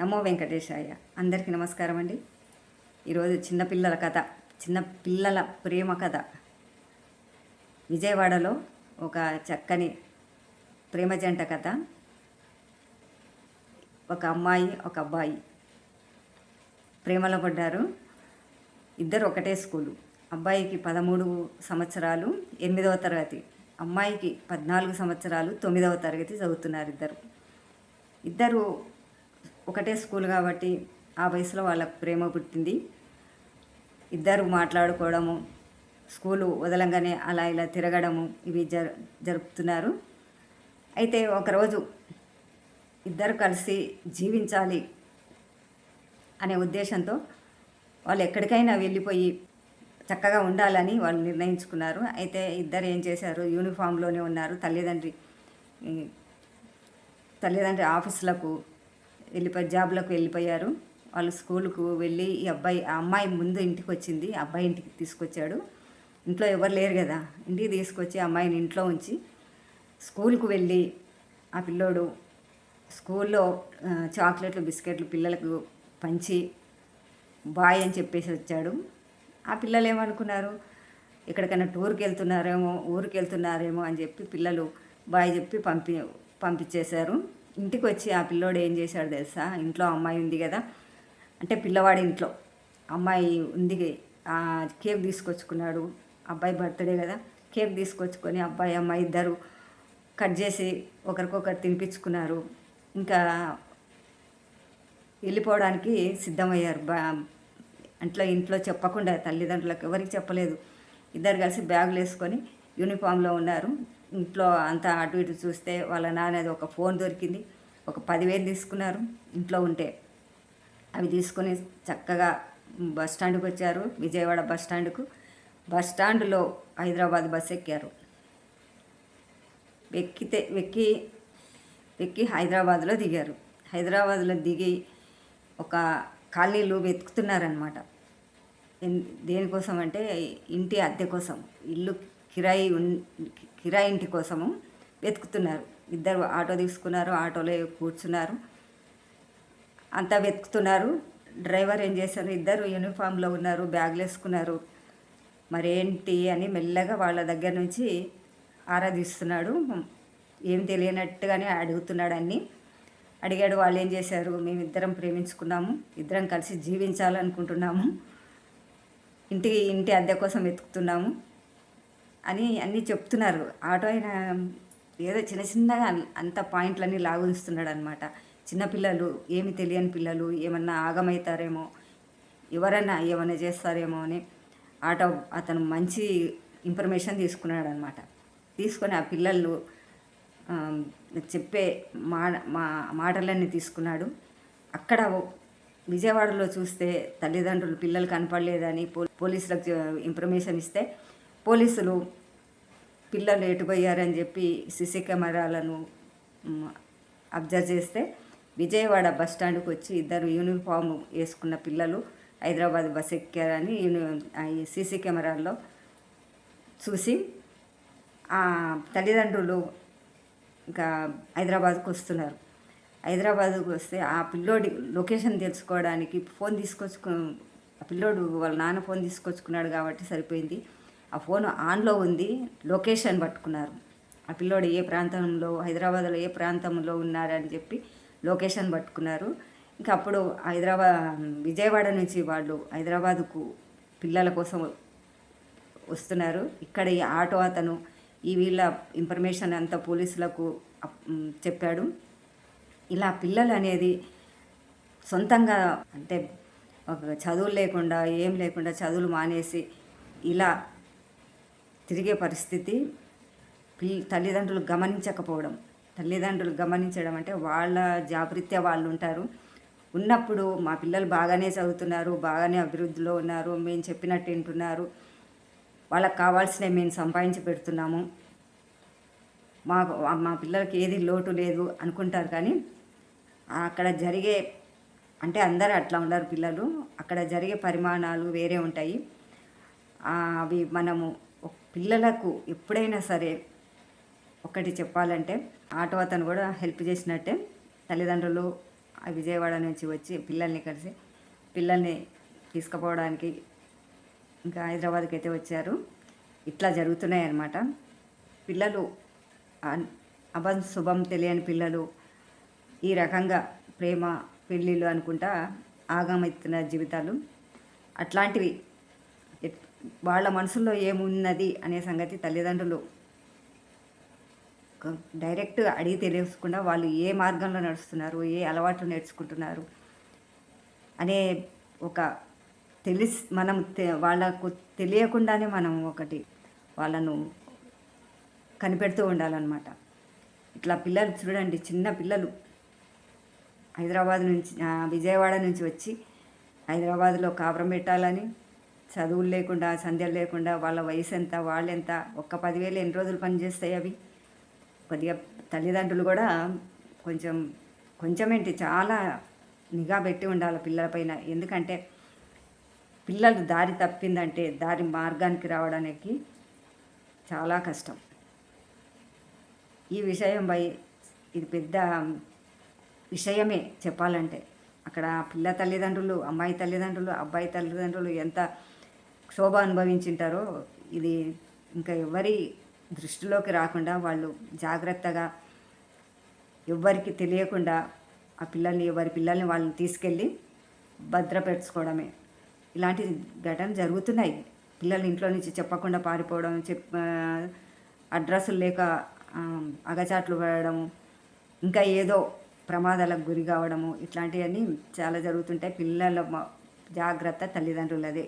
నమో వెంకటేశాయ. అందరికీ నమస్కారం అండి. ఈరోజు చిన్నపిల్లల కథ చిన్న పిల్లల ప్రేమ కథ. విజయవాడలో ఒక చక్కని ప్రేమ జంట కథ. ఒక అమ్మాయి ఒక అబ్బాయి ప్రేమలో పడ్డారు. ఇద్దరు ఒకటే స్కూలు. అబ్బాయికి పదమూడు సంవత్సరాలు ఎనిమిదవ తరగతి. అమ్మాయికి పద్నాలుగు సంవత్సరాలు తొమ్మిదవ తరగతి చదువుతున్నారు ఇద్దరు. ఇద్దరు ఒకటే స్కూల్ కాబట్టి ఆ వయసులో వాళ్ళకు ప్రేమ పుట్టింది. ఇద్దరు మాట్లాడుకోవడము స్కూలు వదలంగానే అలా ఇలా తిరగడము ఇవి జరు జరుపుతున్నారు. అయితే ఒకరోజు ఇద్దరు కలిసి జీవించాలి అనే ఉద్దేశంతో వాళ్ళు ఎక్కడికైనా వెళ్ళిపోయి చక్కగా ఉండాలని వాళ్ళు నిర్ణయించుకున్నారు. అయితే ఇద్దరు ఏం చేశారు? యూనిఫామ్లోనే ఉన్నారు. తల్లిదండ్రి తల్లిదండ్రి ఆఫీసులకు వెళ్ళిపోయి జాబ్లోకి వెళ్ళిపోయారు. వాళ్ళు స్కూల్కు వెళ్ళి ఈ అబ్బాయి ఆ అమ్మాయి ముందు ఇంటికి వచ్చింది. అబ్బాయి ఇంటికి తీసుకొచ్చాడు. ఇంట్లో ఎవరు లేరు కదా. ఇంటికి తీసుకొచ్చి ఆ అమ్మాయిని ఇంట్లో ఉంచి స్కూల్కు వెళ్ళి ఆ పిల్లోడు స్కూల్లో చాక్లెట్లు బిస్కెట్లు పిల్లలకు పంచి బాయ్ అని చెప్పేసి వచ్చాడు. ఆ పిల్లలు ఏమనుకున్నారు? ఎక్కడికైనా టూర్కి వెళ్తున్నారేమో ఊరికి వెళ్తున్నారేమో అని చెప్పి పిల్లలు బాయ్ చెప్పి పంపి పంపించేశారు. ఇంటికి వచ్చి ఆ పిల్లోడు ఏం చేశాడు తెలుసా? ఇంట్లో అమ్మాయి ఉంది కదా. అంటే పిల్లవాడి ఇంట్లో. అమ్మాయి ఉంది. ఆ కేక్ తీసుకొచ్చుకున్నాడు. అబ్బాయి బర్త్డే కదా. కేక్ తీసుకొచ్చుకొని అబ్బాయి అమ్మాయి ఇద్దరు కట్ చేసి ఒకరికొకరు తినిపించుకున్నారు. ఇంకా వెళ్ళిపోవడానికి సిద్ధమయ్యారు. బా అంట్లో ఇంట్లో చెప్పకుండా తల్లిదండ్రులకు ఎవరికి చెప్పలేదు. ఇద్దరు కలిసి బ్యాగులు వేసుకొని యూనిఫామ్లో ఉన్నారు. ఇంట్లో అంతా అటు ఇటు చూస్తే వాళ్ళ నాన్నది ఒక ఫోన్ దొరికింది. ఒక పదివేలు తీసుకున్నారు ఇంట్లో ఉంటే. అవి తీసుకొని చక్కగా బస్ స్టాండ్కి వచ్చారు విజయవాడ బస్ స్టాండ్కు. బస్ స్టాండ్లో హైదరాబాద్ బస్ ఎక్కారు. ఎక్కితే ఎక్కి ఎక్కి హైదరాబాద్లో దిగారు. హైదరాబాద్లో దిగి ఒక కాలనీలు వెతుకుతున్నారనమాట దేనికోసం అంటే ఇంటి అద్దె కోసం ఇల్లు కిరాయి కిరాయి ఇంటి కోసము వెతుకుతున్నారు. ఇద్దరు ఆటో తీసుకున్నారు ఆటోలో కూర్చున్నారు. అంతా వెతుకుతున్నారు. డ్రైవర్ ఏం చేశారు? ఇద్దరు యూనిఫామ్లో ఉన్నారు బ్యాగులు వేసుకున్నారు. మరేంటి అని మెల్లగా వాళ్ళ దగ్గర నుంచి ఆరాధిస్తున్నాడు. ఏం తెలియనట్టుగానే అడుగుతున్నాడు అన్నీ. అడిగాడు వాళ్ళు ఏం చేశారు? మేమిద్దరం ప్రేమించుకున్నాము. ఇద్దరం కలిసి జీవించాలనుకుంటున్నాము. ఇంటికి ఇంటి అద్దె కోసం వెతుకుతున్నాము. అని అన్నీ చెప్తున్నారు. ఆటో ఆయన ఏదో చిన్న చిన్నగా అంత పాయింట్లన్నీ లాగుస్తున్నాడు అనమాట చిన్నపిల్లలు ఏమి తెలియని పిల్లలు ఏమన్నా ఆగమవుతారేమో ఎవరన్నా ఏమైనా చేస్తారేమో అని ఆటో అతను మంచి ఇన్ఫర్మేషన్ తీసుకున్నాడు అనమాట తీసుకొని ఆ పిల్లలు చెప్పే మా మా మాటలన్నీ తీసుకున్నాడు. అక్కడ విజయవాడలో చూస్తే తల్లిదండ్రులు పిల్లలు కనపడలేదని పో పోలీసులకు ఇన్ఫర్మేషన్ ఇస్తే పోలీసులు పిల్లలు ఎటుపోయారని చెప్పి సీసీ కెమెరాలను అబ్జర్వ్ చేస్తే విజయవాడ బస్ స్టాండ్కి వచ్చి ఇద్దరు యూనిఫామ్ వేసుకున్న పిల్లలు హైదరాబాద్ బస్ ఎక్కారని యూని- సీసీ కెమెరాల్లో చూసి ఆ తల్లిదండ్రులు ఇంకా హైదరాబాద్కు వస్తున్నారు. హైదరాబాద్కు వస్తే ఆ పిల్లోడి లొకేషన్ తెలుసుకోవడానికి ఫోన్ తీసుకొచ్చుకు ఆ పిల్లోడు వాళ్ళ నాన్న ఫోన్ తీసుకొచ్చుకున్నాడు కాబట్టి సరిపోయింది. ఆ ఫోన్ ఆన్లో ఉంది లొకేషన్ పట్టుకున్నారు. ఆ పిల్లోడు ఏ ప్రాంతంలో హైదరాబాద్లో ఏ ప్రాంతంలో ఉన్నారని చెప్పి లొకేషన్ పట్టుకున్నారు. ఇంకా అప్పుడు హైదరాబాద్ విజయవాడ నుంచి వాళ్ళు హైదరాబాదుకు పిల్లల కోసం వస్తున్నారు. ఇక్కడ ఈ ఆటో అతను ఈ వీళ్ళ ఇన్ఫర్మేషన్ అంతా పోలీసులకు చెప్పాడు. ఇలా పిల్లలు అనేది సొంతంగా అంటే ఒక చదువులు లేకుండా ఏం లేకుండా చదువులు మానేసి ఇలా తిరిగే పరిస్థితి పిల్ తల్లిదండ్రులు గమనించకపోవడం. తల్లిదండ్రులు గమనించడం అంటే వాళ్ళ జాగ్రత్త వాళ్ళు ఉంటారు. ఉన్నప్పుడు మా పిల్లలు బాగానే చదువుతున్నారు బాగానే అభివృద్ధిలో ఉన్నారు మేము చెప్పినట్టు వింటున్నారు. వాళ్ళకి కావాల్సినవి మేము సంపాదించి పెడుతున్నాము. మాకు మా పిల్లలకి ఏది లోటు లేదు అనుకుంటారు కానీ అక్కడ జరిగే అంటే అందరూ అట్లా ఉండరు పిల్లలు. అక్కడ జరిగే పరిమాణాలు వేరే ఉంటాయి. అవి మనము పిల్లలకు ఎప్పుడైనా సరే ఒకటి చెప్పాలంటే ఆటో అతను కూడా హెల్ప్ చేసినట్టే. తల్లిదండ్రులు ఆ విజయవాడ నుంచి వచ్చి పిల్లల్ని కలిసి పిల్లల్ని తీసుకుపోవడానికి ఇంకా హైదరాబాద్కి అయితే వచ్చారు. ఇట్లా జరుగుతున్నాయి అన్నమాట పిల్లలు అభం శుభం తెలియని పిల్లలు ఈ రకంగా ప్రేమ పెళ్ళిళ్ళు అనుకుంటా ఆగమెత్తున్న జీవితాలు. అట్లాంటివి వాళ్ళ మనసులో ఏమున్నది అనే సంగతి తల్లిదండ్రులు డైరెక్ట్ అడిగి తెలియకుండా వాళ్ళు ఏ మార్గంలో నడుస్తున్నారు ఏ అలవాట్లు నేర్చుకుంటున్నారు అనే ఒక తెలిసి మనం వాళ్ళకు తెలియకుండానే మనం ఒకటి వాళ్ళను కనిపెడుతూ ఉండాలన్నమాట. ఇట్లా పిల్లలు చూడండి చిన్న పిల్లలు హైదరాబాద్ నుంచి విజయవాడ నుంచి వచ్చి హైదరాబాద్లో కాపురం పెట్టాలని చదువులు లేకుండా సంధ్యలు లేకుండా వాళ్ళ వయసు ఎంత వాళ్ళెంత ఒక్క పదివేలు ఎన్ని రోజులు పనిచేస్తాయి అవి? కొద్దిగా తల్లిదండ్రులు కూడా కొంచెం కొంచెం ఏంటి చాలా నిఘా పెట్టి ఉండాలి పిల్లలపైన ఎందుకంటే పిల్లలు దారి తప్పిందంటే దారి మార్గానికి రావడానికి చాలా కష్టం. ఈ విషయంపై ఇది పెద్ద విషయమే చెప్పాలంటే. అక్కడ పిల్ల తల్లిదండ్రులు అమ్మాయి తల్లిదండ్రులు అబ్బాయి తల్లిదండ్రులు ఎంత క్షోభ అనుభవించింటారో ఇది ఇంకా ఎవరి దృష్టిలోకి రాకుండా వాళ్ళు జాగ్రత్తగా ఎవ్వరికి తెలియకుండా ఆ పిల్లల్ని ఎవరి పిల్లల్ని వాళ్ళని తీసుకెళ్ళి భద్రపరచుకోవడమే. ఇలాంటి ఘటన జరుగుతున్నాయి. పిల్లలు ఇంట్లో నుంచి చెప్పకుండా పారిపోవడం చెప్ అడ్రస్లు లేక అగచాట్లు పడడం ఇంకా ఏదో ప్రమాదాలకు గురి కావడము ఇట్లాంటివన్నీ చాలా జరుగుతుంటాయి. పిల్లల జాగ్రత్త తల్లిదండ్రులదే.